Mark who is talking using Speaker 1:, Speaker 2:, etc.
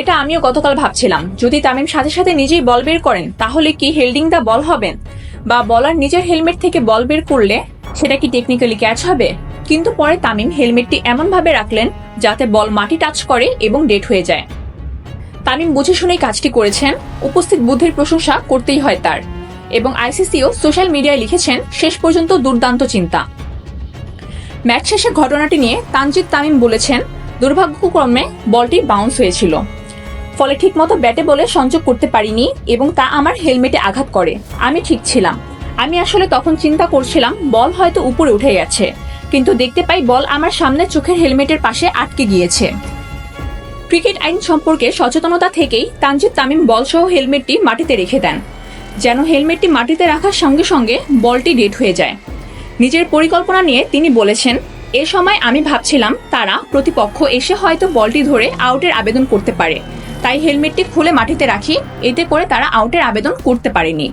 Speaker 1: এটা আমিও গতকাল ভাবছিলাম। যদি তামিম সাথে সাথে নিজেই বল বের করেন, তাহলে কি হেল্ডিং দা বল হবেন বা বলার নিজের হেলমেট থেকে বল বের করলে সেটা কি টেকনিক্যালি ক্যাচ হবে? কিন্তু পরে তামিম হেলমেটটি এমনভাবে রাখলেন যাতে বল মাটি টাচ করে এবং ডেট হয়ে যায়। তামিম বুঝে শুনেই কাজটি করেছেন। উপস্থিত বুদ্ধির প্রশংসা করতেই হয় তার। এবং আইসিসিও সোশ্যাল মিডিয়ায় লিখেছেন, শেষ পর্যন্ত দুর্দান্ত চিন্তা। ম্যাচ শেষে ঘটনাটি নিয়ে তানজিদ তামিম বলেছেন, দুর্ভাগ্যক্রমে বলটি বাউন্স হয়েছিল। ফলে ঠিকমতো ব্যাটে বলে সংযোগ করতে পারিনি এবং তা আমার হেলমেটে আঘাত করে। আমি ঠিক ছিলাম। আমি আসলে তখন চিন্তা করছিলাম, বল হয়তো উপরে উঠে গেছে। কিন্তু দেখতে পাই বল আমার সামনে চোখের হেলমেটের পাশে আটকে গিয়েছে। ক্রিকেট আইন সম্পর্কে সচেতনতা থেকেই তানজিদ তামিম বল সহ হেলমেটটি মাটিতে রেখে দেন, যেন হেলমেটটি মাটিতে রাখার সঙ্গে সঙ্গে বলটি ডেট হয়ে যায়। নিজের পরিকল্পনা নিয়ে তিনি বলেছেন, এ সময় আমি ভাবছিলাম তারা প্রতিপক্ষ এসে হয়তো বলটি ধরে আউটের আবেদন করতে পারে। তাই হেলমেটটি খুলে মাটিতে রাখি এতে করে তারা আউটের আবেদন করতে পারেনি।